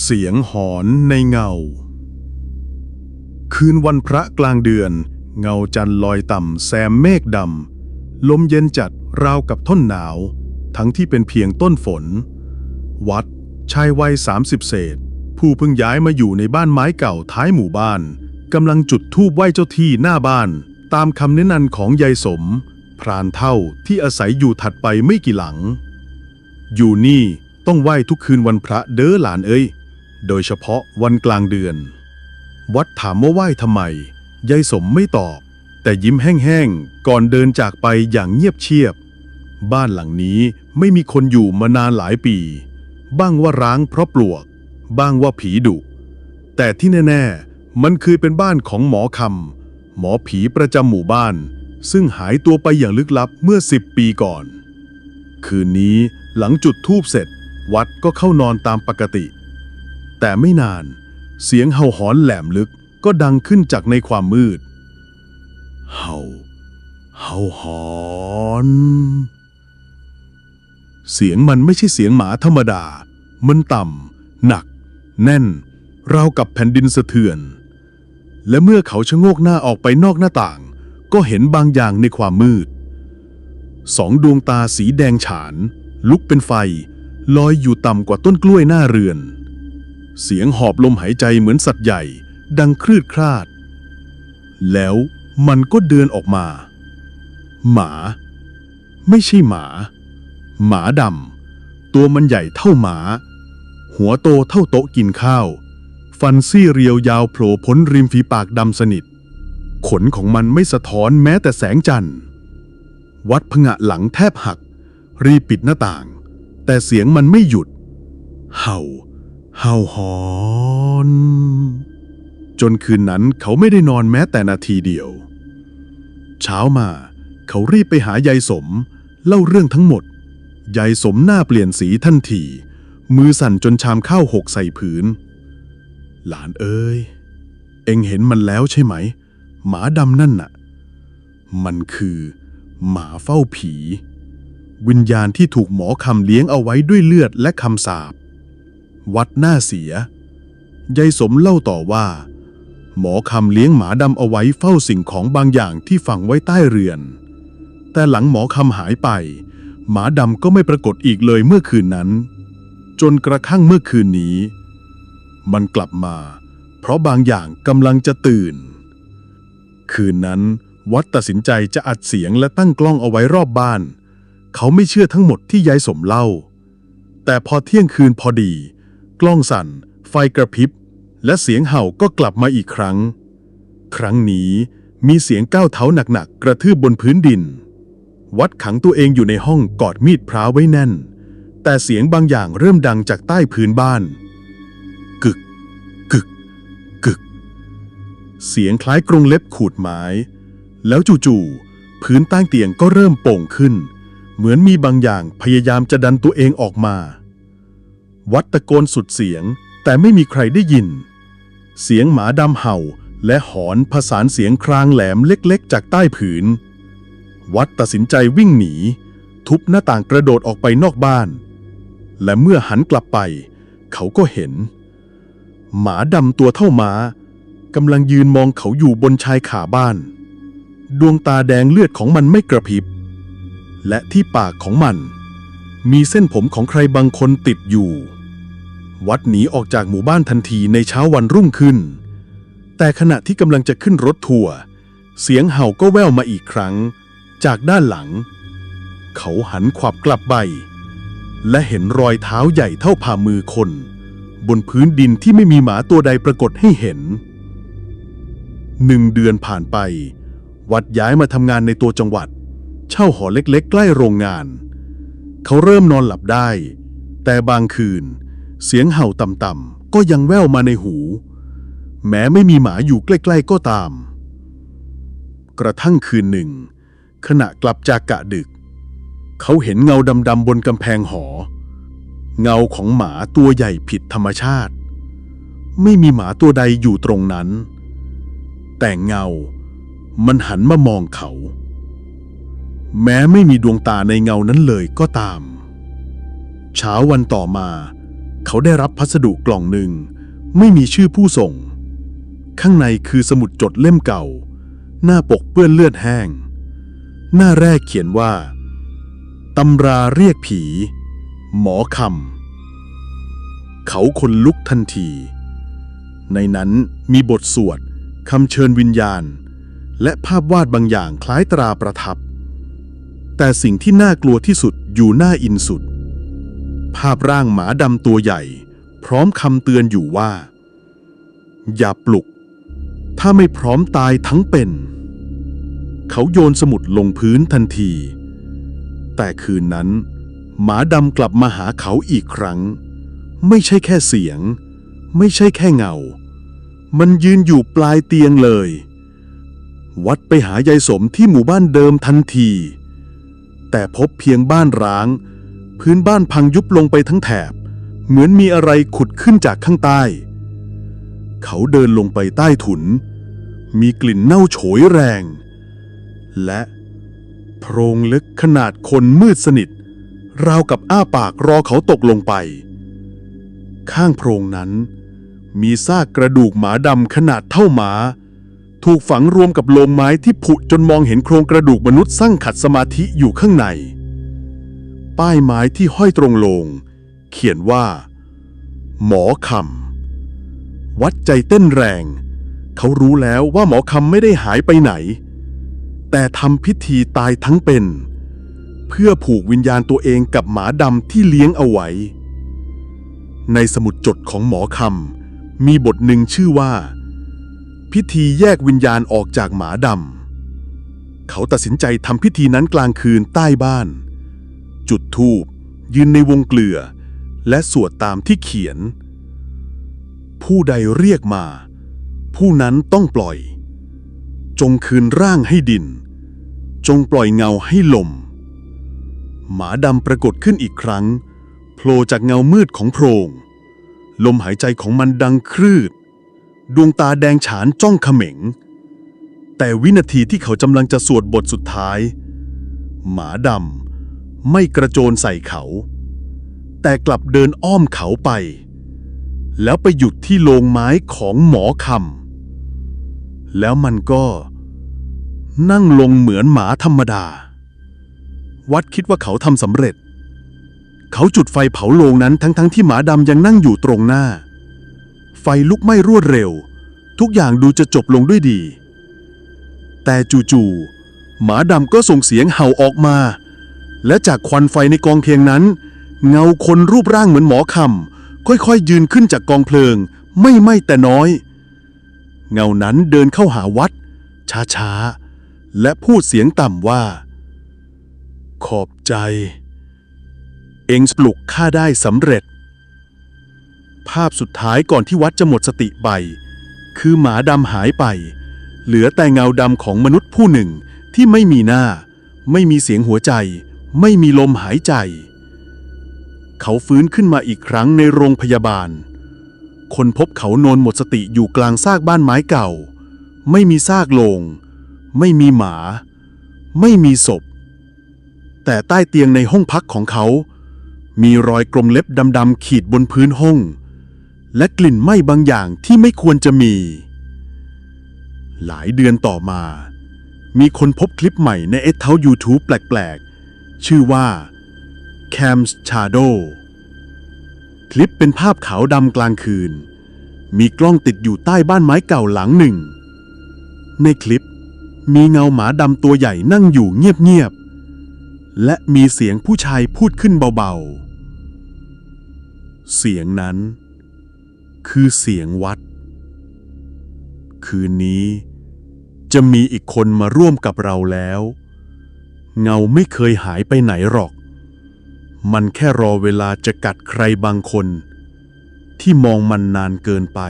เสียงหอนในเงา คืนวันพระกลางเดือน เงาจันทร์ลอยต่ำแซมเมฆดำ ลมเย็นจัดราวกับท่อนหนาว ทั้งที่เป็นเพียงต้นฝน วัดชายวัยสามสิบเศษ ผู้เพิ่งย้ายมาอยู่ในบ้านไม้เก่าท้ายหมู่บ้านกำลังจุดธูปไหว้เจ้าที่หน้าบ้าน ตามคำแนะนำของยายสม พรานเท่าที่อาศัยอยู่ถัดไปไม่กี่หลัง อยู่นี่ต้องไหว้ทุกคืนวันพระเด้อหลานเอ้ย โดยเฉพาะวันกลางเดือน วัดถามว่าไหว้ทำไม ยายสมไม่ตอบ แต่ยิ้มแห้งๆ ก่อนเดินจากไปอย่างเงียบเชียบ บ้านหลังนี้ไม่มีคนอยู่มานานหลายปี บ้างว่าร้างเพราะปลวก บ้างว่าผีดุ แต่ที่แน่ๆ มันคือเป็นบ้านของหมอคำหมอผีประจำหมู่บ้าน ซึ่งหายตัวไปอย่างลึกลับเมื่อสิบปีก่อน คืนนี้หลังจุดธูปเสร็จ วัดก็เข้านอนตามปกติ แต่ไม่นาน เสียงเห่าหอนแหลมลึกก็ดังขึ้นจากในความมืด เห่า เห่าหอน เสียงมันไม่ใช่เสียงหมาธรรมดา มันต่ำ หนัก แน่น ราวกับแผ่นดินสะเทือน และเมื่อเขาชะโงกหน้าออกไปนอกหน้าต่าง ก็เห็นบางอย่างในความมืด สองดวงตาสีแดงฉาน ลุกเป็นไฟ ลอยอยู่ต่ำกว่าต้นกล้วยหน้าเรือน เสียงหอบลมหายใจเหมือนสัตว์ใหญ่ ดังคลืดคลาด แล้วมันก็เดินออกมา หมา ไม่ใช่หมา หมาดำตัวมันใหญ่เท่าหมา หัวโตเท่าโต๊ะกินข้าว ฟันซี่เรียวยาวโผล่พ้นริมฝีปากดำสนิท ขนของมันไม่สะท้อนแม้แต่แสงจันทร์วัดผงะหลังแทบหัก รีปิดหน้าต่าง แต่เสียงมันไม่หยุด เห่า เห่าหอน จนคืนนั้นเขาไม่ได้นอนแม้แต่นาทีเดียว เช้ามา เขารีบไปหายายสม เล่าเรื่องทั้งหมดยายสมหน้าเปลี่ยนสีทันที มือสั่นจนชามข้าวหกใส่ผืน หลานเอ้ย เอ็งเห็นมันแล้วใช่ไหม หมาดำนั่นน่ะ มันคือ หมาเฝ้าผี วิญญาณที่ถูกหมอคำเลี้ยงเอาไว้ด้วยเลือดและคำสาป วัดหน้าเสีย ยายสมเล่าต่อว่า หมอคำเลี้ยงหมาดำเอาไว้เฝ้าสิ่งของบางอย่างที่ฝังไว้ใต้เรือน แต่หลังหมอคำหายไป หมาดำก็ไม่ปรากฏอีกเลยเมื่อคืนนั้น จนกระทั่งเมื่อคืนนี้ มันกลับมา เพราะบางอย่างกำลังจะตื่น คืนนั้นวัดตัดสินใจจะอัดเสียงและตั้งกล้องเอาไว้รอบบ้าน เขาไม่เชื่อทั้งหมดที่ยายสมเล่า แต่พอเที่ยงคืนพอดี กล้องสั่น ไฟกระพริบ และเสียงเห่าก็กลับมาอีกครั้ง ครั้งนี้มีเสียงก้าวเท้าหนักๆ กระทืบบนพื้นดิน วัดขังตัวเองอยู่ในห้องกอดมีดพร้าไว้แน่น แต่เสียงบางอย่างเริ่มดังจากใต้พื้นบ้าน กึก กึก กึก เสียงคล้ายกรงเล็บขูดไม้ แล้วจู่ๆพื้นใต้เตียงก็เริ่มโป่งขึ้น เหมือนมีบางอย่างพยายามจะดันตัวเองออกมา วัดตะโกนสุดเสียง แต่ไม่มีใครได้ยิน เสียงหมาดำเห่าและหอนผสานเสียงครางแหลมเล็กๆ จากใต้ผืน วัดตัดสินใจวิ่งหนี ทุบหน้าต่างกระโดดออกไปนอกบ้าน และเมื่อหันกลับไป เขาก็เห็น หมาดำตัวเท่าม้ากำลังยืนมองเขาอยู่บนชายขาบ้าน ดวงตาแดงเลือดของมันไม่กระพริบ และที่ปากของมัน มีเส้นผมของใครบางคนติดอยู่ วัดหนีออกจากหมู่บ้านทันทีในเช้าวันรุ่งขึ้น แต่ขณะที่กำลังจะขึ้นรถทัวร์เสียงเห่าก็แว่วมาอีกครั้ง จากด้านหลัง เขาหันขวับกลับไป และเห็นรอยเท้าใหญ่เท่าผ่ามือคน บนพื้นดินที่ไม่มีหมาตัวใดปรากฏให้เห็นหนึ่งเดือนผ่านไป วัดย้ายมาทำงานในตัวจังหวัด เช่าหอเล็กๆ ใกล้โรงงาน เขาเริ่มนอนหลับได้ แต่บางคืน เสียงเห่าต่ำๆก็ยังแว่วมาในหู แม้ไม่มีหมาอยู่ใกล้ ๆก็ตาม กระทั่งคืนหนึ่ง ขณะกลับจากกะดึก เขาเห็นเงาดำๆบนกำแพงหอ เงาของหมาตัวใหญ่ผิดธรรมชาติ ไม่มีหมาตัวใดอยู่ตรงนั้น แต่เงามันหันมามองเขา แม้ไม่มีดวงตาในเงานั้นเลยก็ตาม เช้าวันต่อมา เขาได้รับพัสดุกล่องหนึ่ง ไม่มีชื่อผู้ส่ง ข้างในคือสมุดจดเล่มเก่า หน้าปกเปื้อนเลือดแห้ง หน้าแรกเขียนว่าตำราเรียกผี หมอคำเขาคนลุกทันที ในนั้นมีบทสวดคำเชิญวิญญาณ และภาพวาดบางอย่างคล้ายตราประทับ แต่สิ่งที่น่ากลัวที่สุดอยู่หน้าอินสุด ภาพร่างหมาดำตัวใหญ่ พร้อมคำเตือนอยู่ว่า อย่าปลุก ถ้าไม่พร้อมตายทั้งเป็น เขาโยนสมุดลงพื้นทันที แต่คืนนั้น หมาดำกลับมาหาเขาอีกครั้ง ไม่ใช่แค่เสียง ไม่ใช่แค่เงา มันยืนอยู่ปลายเตียงเลย วัดไปหายายสมที่หมู่บ้านเดิมทันที แต่พบเพียงบ้านร้าง พื้นบ้านพังยุบลงไปทั้งแถบ เหมือนมีอะไรขุดขึ้นจากข้างใต้ เขาเดินลงไปใต้ถุน มีกลิ่นเน่าโฉยแรง และโพรงลึกขนาดคนมืดสนิท ราวกับอ้าปากรอเขาตกลงไป ข้างโพรงนั้น มีซากกระดูกหมาดำขนาดเท่าหมา ถูกฝังรวมกับโลงไม้ที่ผุจนมองเห็นโครงกระดูกมนุษย์สร้างขัดสมาธิอยู่ข้างใน ป้ายไม้ที่ห้อยตรงลง เขียนว่า หมอคำวัดใจเต้นแรง เขารู้แล้วว่าหมอคำไม่ได้หายไปไหน แต่ทำพิธีตายทั้งเป็น เพื่อผูกวิญญาณตัวเองกับหมาดำที่เลี้ยงเอาไว้ ในสมุดจดของหมอคำมีบทหนึ่งชื่อว่า พิธีแยกวิญญาณออกจากหมาดำ เขาตัดสินใจทำพิธีนั้นกลางคืนใต้บ้าน จุดธูป ยืนในวงเกลือ และสวดตามที่เขียน ผู้ใดเรียกมา ผู้นั้นต้องปล่อย จงคืนร่างให้ดิน จงปล่อยเงาให้ลม หมาดำปรากฏขึ้นอีกครั้งโผล่จากเงามืดของโพรง ลมหายใจของมันดังครืด ดวงตาแดงฉานจ้องเขม็ง แต่วินาทีที่เขากำลังจะสวดบทสุดท้าย หมาดำไม่กระโจนใส่เขา แต่กลับเดินอ้อมเขาไป แล้วไปหยุดที่โลงไม้ของหมอคำแล้วมันก็ นั่งลงเหมือนหมาธรรมดา วัดคิดว่าเขาทำสำเร็จ เขาจุดไฟเผาโลงนั้นทั้งๆทที่หมาดำยังนั่งอยู่ตรงหน้า ไฟลุกไหม้รวดเร็ว ทุกอย่างดูจะจบลงด้วยดี แต่จู่ๆหมาดำก็ส่งเสียงเห่าออกมา และจากควันไฟในกองเพลิงนั้น เงาคนรูปร่างเหมือนหมอคำค่อยๆ ยืนขึ้นจากกองเพลิง ไม่ไหม้แต่น้อย เงานั้นเดินเข้าหาวัด ช้าๆ และพูดเสียงต่ำว่า ขอบใจ เองปลุกข้าได้สำเร็จ ภาพสุดท้ายก่อนที่วัดจะหมดสติไป คือหมาดำหายไป เหลือแต่เงาดำของมนุษย์ผู้หนึ่งที่ไม่มีหน้า ไม่มีเสียงหัวใจ ไม่มีลมหายใจ เขาฟื้นขึ้นมาอีกครั้งในโรงพยาบาล คนพบเขานอนหมดสติอยู่กลางซากบ้านไม้เก่า ไม่มีซากโลง ไม่มีหมา ไม่มีศพ แต่ใต้เตียงในห้องพักของเขา มีรอยกลมเล็บดำๆขีดบนพื้นห้อง และกลิ่นไหม้บางอย่างที่ไม่ควรจะมี หลายเดือนต่อมา มีคนพบคลิปใหม่ในเอทเทา YouTube แปลกๆ ชื่อว่า Cam's Shadow คลิปเป็นภาพขาวดำกลางคืน มีกล้องติดอยู่ใต้บ้านไม้เก่าหลังหนึ่ง ในคลิปมีเงาหมาดำตัวใหญ่นั่งอยู่เงียบๆ และมีเสียงผู้ชายพูดขึ้นเบาๆ เสียงนั้น คือเสียงวัด คืนนี้จะมีอีกคนมาร่วมกับเราแล้ว เงาไม่เคยหายไปไหนหรอก มันแค่รอเวลาจะกัดใครบางคน ที่มองมันนานเกินไป